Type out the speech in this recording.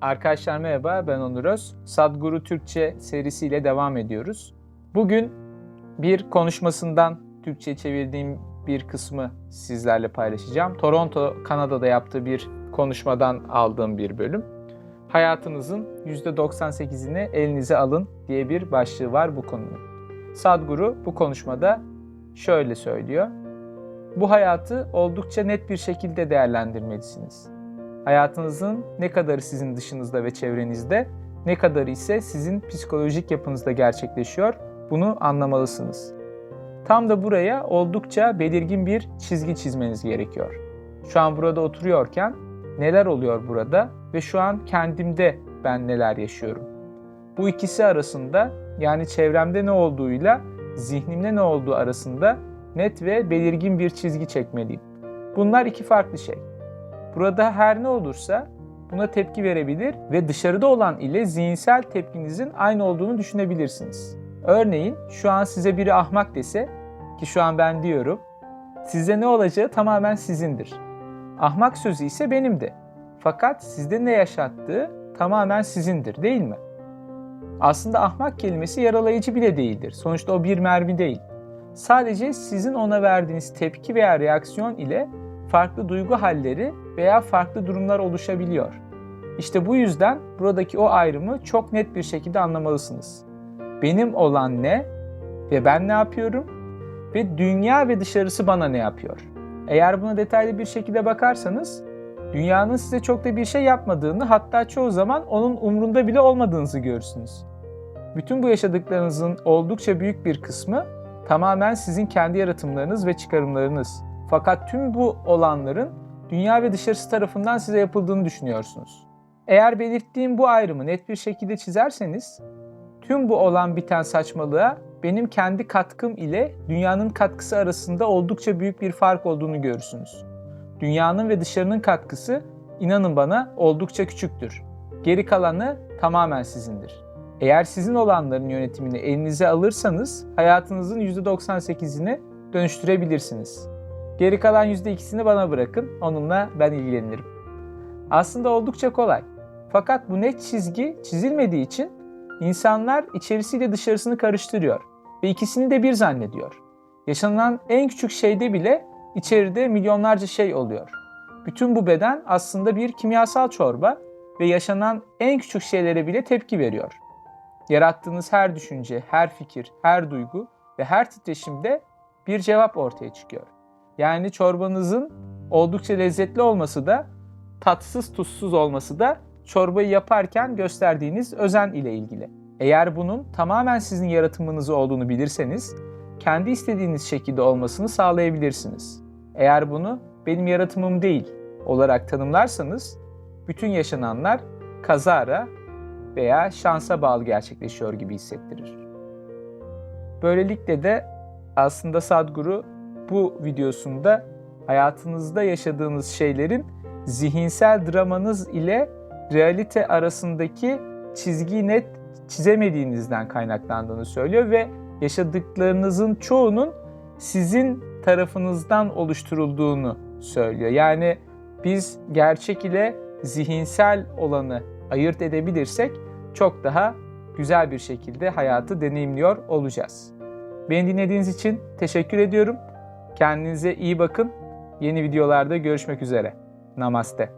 Arkadaşlar merhaba, ben Onur Öz. Sadguru Türkçe serisiyle devam ediyoruz. Bugün bir konuşmasından Türkçe çevirdiğim bir kısmı sizlerle paylaşacağım. Toronto, Kanada'da yaptığı bir konuşmadan aldığım bir bölüm. Hayatınızın %98'ini elinize alın diye bir başlığı var bu konunun. Sadguru bu konuşmada şöyle söylüyor. Bu hayatı oldukça net bir şekilde değerlendirmelisiniz. Hayatınızın ne kadarı sizin dışınızda ve çevrenizde, ne kadarı ise sizin psikolojik yapınızda gerçekleşiyor, bunu anlamalısınız. Tam da buraya oldukça belirgin bir çizgi çizmeniz gerekiyor. Şu an burada oturuyorken neler oluyor burada ve şu an kendimde ben neler yaşıyorum? Bu ikisi arasında yani çevremde ne olduğuyla zihnimde ne olduğu arasında net ve belirgin bir çizgi çekmeliyim. Bunlar iki farklı şey. Burada her ne olursa buna tepki verebilir ve dışarıda olan ile zihinsel tepkinizin aynı olduğunu düşünebilirsiniz. Örneğin şu an size biri ahmak dese ki şu an ben diyorum, size ne olacağı tamamen sizindir. Ahmak sözü ise benimdi. Fakat sizde ne yaşattığı tamamen sizindir değil mi? Aslında ahmak kelimesi yaralayıcı bile değildir. Sonuçta o bir mermi değil. Sadece sizin ona verdiğiniz tepki veya reaksiyon ile farklı duygu halleri veya farklı durumlar oluşabiliyor. İşte bu yüzden buradaki o ayrımı çok net bir şekilde anlamalısınız. Benim olan ne ve ben ne yapıyorum ve dünya ve dışarısı bana ne yapıyor? Eğer buna detaylı bir şekilde bakarsanız dünyanın size çok da bir şey yapmadığını hatta çoğu zaman onun umrunda bile olmadığınızı görürsünüz. Bütün bu yaşadıklarınızın oldukça büyük bir kısmı tamamen sizin kendi yaratımlarınız ve çıkarımlarınız. Fakat tüm bu olanların dünya ve dışarısı tarafından size yapıldığını düşünüyorsunuz. Eğer belirttiğim bu ayrımı net bir şekilde çizerseniz, tüm bu olan biten saçmalığa benim kendi katkım ile dünyanın katkısı arasında oldukça büyük bir fark olduğunu görürsünüz. Dünyanın ve dışarının katkısı inanın bana oldukça küçüktür. Geri kalanı tamamen sizindir. Eğer sizin olanların yönetimini elinize alırsanız hayatınızın %98'ini dönüştürebilirsiniz. Geri kalan %2'sini bana bırakın, onunla ben ilgilenirim. Aslında oldukça kolay. Fakat bu net çizgi çizilmediği için insanlar içerisiyle dışarısını karıştırıyor ve ikisini de bir zannediyor. Yaşanan en küçük şeyde bile içeride milyonlarca şey oluyor. Bütün bu beden aslında bir kimyasal çorba ve yaşanan en küçük şeylere bile tepki veriyor. Yarattığınız her düşünce, her fikir, her duygu ve her titreşimde bir cevap ortaya çıkıyor. Yani çorbanızın oldukça lezzetli olması da tatsız tuzsuz olması da çorbayı yaparken gösterdiğiniz özen ile ilgili. Eğer bunun tamamen sizin yaratımınız olduğunu bilirseniz kendi istediğiniz şekilde olmasını sağlayabilirsiniz. Eğer bunu benim yaratımım değil olarak tanımlarsanız bütün yaşananlar kazara veya şansa bağlı gerçekleşiyor gibi hissettirir. Böylelikle de aslında Sadguru bu videosunda hayatınızda yaşadığınız şeylerin zihinsel dramanız ile realite arasındaki çizgiyi net çizemediğinizden kaynaklandığını söylüyor ve yaşadıklarınızın çoğunun sizin tarafınızdan oluşturulduğunu söylüyor. Yani biz gerçek ile zihinsel olanı ayırt edebilirsek çok daha güzel bir şekilde hayatı deneyimliyor olacağız. Beni dinlediğiniz için teşekkür ediyorum. Kendinize iyi bakın. Yeni videolarda görüşmek üzere. Namaste.